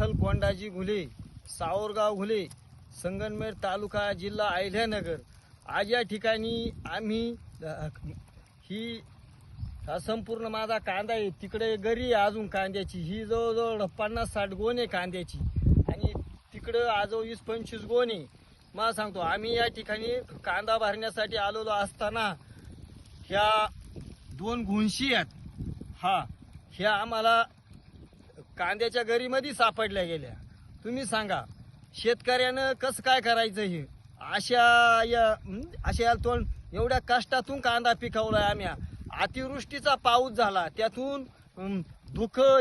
विठ्ठल कोंडाजी घुले सावरगाव घुले संगनमेर तालुका जिल्हा अहिल्यानगर. आज या ठिकाणी आम्ही ही हा संपूर्ण माझा कांदा आहे. तिकडे गरी आहे अजून कांद्याची. ही जवळजवळ पन्नास साठ गोण आहे कांद्याची. आणि तिकडं आजो वीस पंचवीस गोण आहे. मला सांगतो आम्ही या ठिकाणी कांदा भरण्यासाठी आलेलो असताना ह्या दोन गुंशी आहेत. हा ह्या आम्हाला कांद्याच्या गरीमध्ये सापडल्या गेल्या. तुम्ही सांगा शेतकऱ्यानं कसं काय करायचं हे? अशा या अशा तोंड एवढ्या कष्टातून कांदा पिकवलाय आम्ही. अतिवृष्टीचा पाऊस झाला त्यातून हं,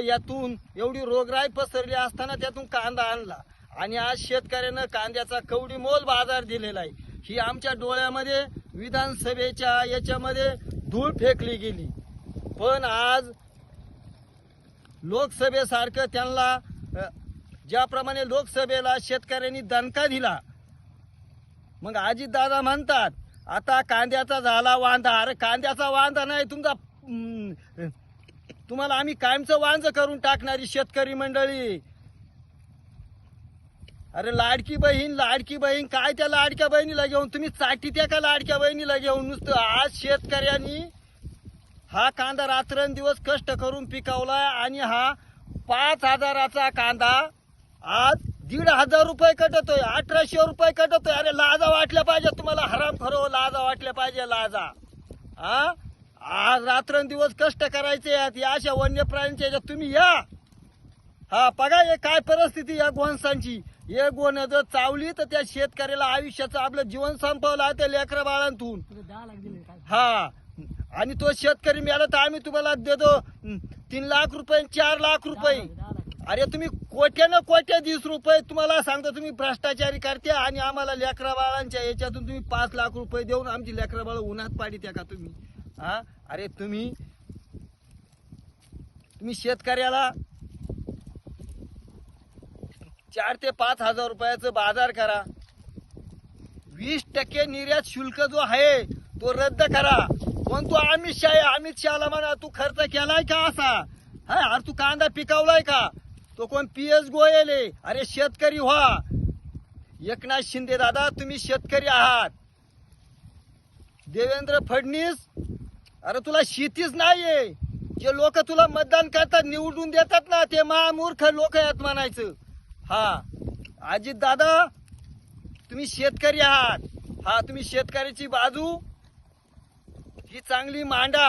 यातून एवढी रोगराई पसरली असताना त्यातून कांदा आणला. आणि आज शेतकऱ्यानं कांद्याचा कवडी मोल बाजार दिलेला आहे. ही आमच्या डोळ्यामध्ये विधानसभेच्या याच्यामध्ये धूळ फेकली गेली. पण आज लोकसभेसारखं त्यांना ज्याप्रमाणे लोकसभेला शेतकऱ्यांनी दणका दिला मग अजित दादा म्हणतात आता कांद्याचा झाला वांदा. अरे कांद्याचा वांदा नाही तुमचा तुम्हाला आम्ही कायमचं वांज करून टाकणारी शेतकरी मंडळी. अरे लाडकी बहीण लाडकी बहीण काय त्या लाडक्या बहिणीला घेऊन? तुम्ही चाटी त्या का लाडक्या बहिणीला घेऊन? नुसतं आज शेतकऱ्यांनी हा कांदा रात्रंदिवस कष्ट करून पिकवलाय आणि हा पाच हजाराचा कांदा आज दीड हजार रुपये कटतोय अठराशे रुपये कटतोय. अरे लाजा वाटल्या पाहिजे तुम्हाला हराम खरो लाजा वाटल्या पाहिजे लाजा. हा आज रात्रंदिवस कष्ट करायचे आहेत या अशा वन्य प्राण्यांच्या याच्यात तुम्ही या. हा बघा हे काय परिस्थिती या गोंसांची. हे गोण जर चावली तर त्या शेतकऱ्याला आयुष्याचं आपलं जीवन संपवलं आहे त्या लेकरा बाळांतून. हा. आणि तो शेतकरी मिळाला तर आम्ही तुम्हाला देतो. तीन लाख रुपये चार लाख रुपये. अरे तुम्ही कोट्यानं कोट्या वीस रुपये तुम्हाला सांगतो तुम्ही भ्रष्टाचारी करते आणि आम्हाला लेकरा बाळांच्या याच्यातून तुम्ही पाच लाख रुपये देऊन आमची लेकरा बाळ उन्हात पाडी त्या का तुम्ही? हा? अरे तुम्ही तुम्ही शेतकऱ्याला चार ते पाच हजार रुपयाचं बाजार करा. वीस टक्के निर्यात शुल्क जो आहे तो रद्द करा. पण तू अमित शाह आहे, अमित शहाला म्हणा तू खर्च केलाय का असा? हा अरे तू कांदा पिकवलाय का? तो कोण पी एस गोयल? अरे शेतकरी व्हा. एकनाथ शिंदे दादा तुम्ही शेतकरी आहात. देवेंद्र फडणवीस अरे तुला शेतीच नाहीये. जे लोक तुला मतदान करतात निवडून देतात ना ते महामूर्ख लोक आहेत म्हणायचं. हा अजित दादा तुम्ही शेतकरी आहात. हा तुम्ही शेतकऱ्याची बाजू ही चांगली मांडा.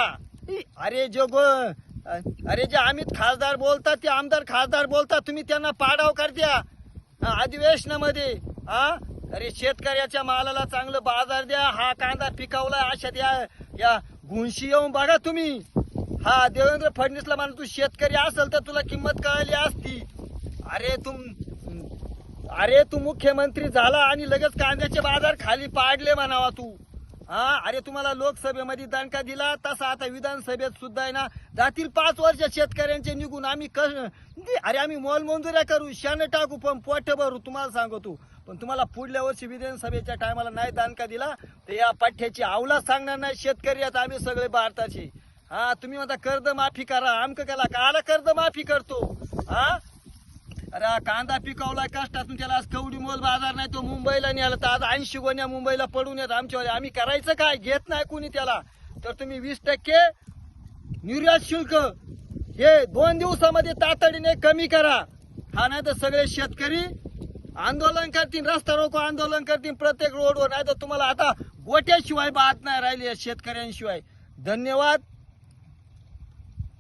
अरे जो गो अरे जे आम्ही खासदार बोलतात ते आमदार खासदार बोलतात तुम्ही त्यांना पाडाव कर द्या. अधिवेशनामध्ये हा अरे शेतकऱ्याच्या मालाला चांगलं बाजार द्या हा कांदा पिकवला अशा द्या या गुंशी येऊन बघा तुम्ही. हा देवेंद्र फडणवीसला म्हणा तू शेतकरी असेल तर तुला किंमत कळली असती. अरे तुम अरे तू मुख्यमंत्री झाला आणि लगेच कांद्याचे बाजार खाली पाडले म्हणावा तू. हा अरे तुम्हाला लोकसभेमध्ये दणका दिला तसा आता विधानसभेत सुद्धा आहे ना. जातील पाच वर्ष शेतकऱ्यांचे निघून आम्ही अरे आम्ही मोलमंजुऱ्या करू शान टाकू पण पोट भरू तुम्हाला सांगतो. पण तुम्हाला पुढल्या वर्षी विधानसभेच्या टायमाला नाही दणका दिला तर या पाठ्याची आवला सांगणार नाही शेतकरी आता आम्ही सगळे भारताचे. हा तुम्ही म्हणता कर्ज माफी करा आमक केला काला कर्ज माफी करतो? हा? अरे कांदा पिकवला कष्टातून त्याला आज कवडी मोल बाजार नाही तो मुंबईला नेला. तर आज ऐंशी गोण्या मुंबईला पडून येत आमच्यावर. आम्ही करायचं काय? घेत नाही कोणी त्याला. तर तुम्ही वीस टक्के निर्यात शुल्क हे दोन दिवसामध्ये तातडीने कमी करा. हा नाही तर सगळे शेतकरी आंदोलन करतील रस्ता रोको आंदोलन करतील प्रत्येक रोडवर नाही तर तुम्हाला आता गोट्याशिवाय बात नाही राहिली या शेतकऱ्यांशिवाय. धन्यवाद.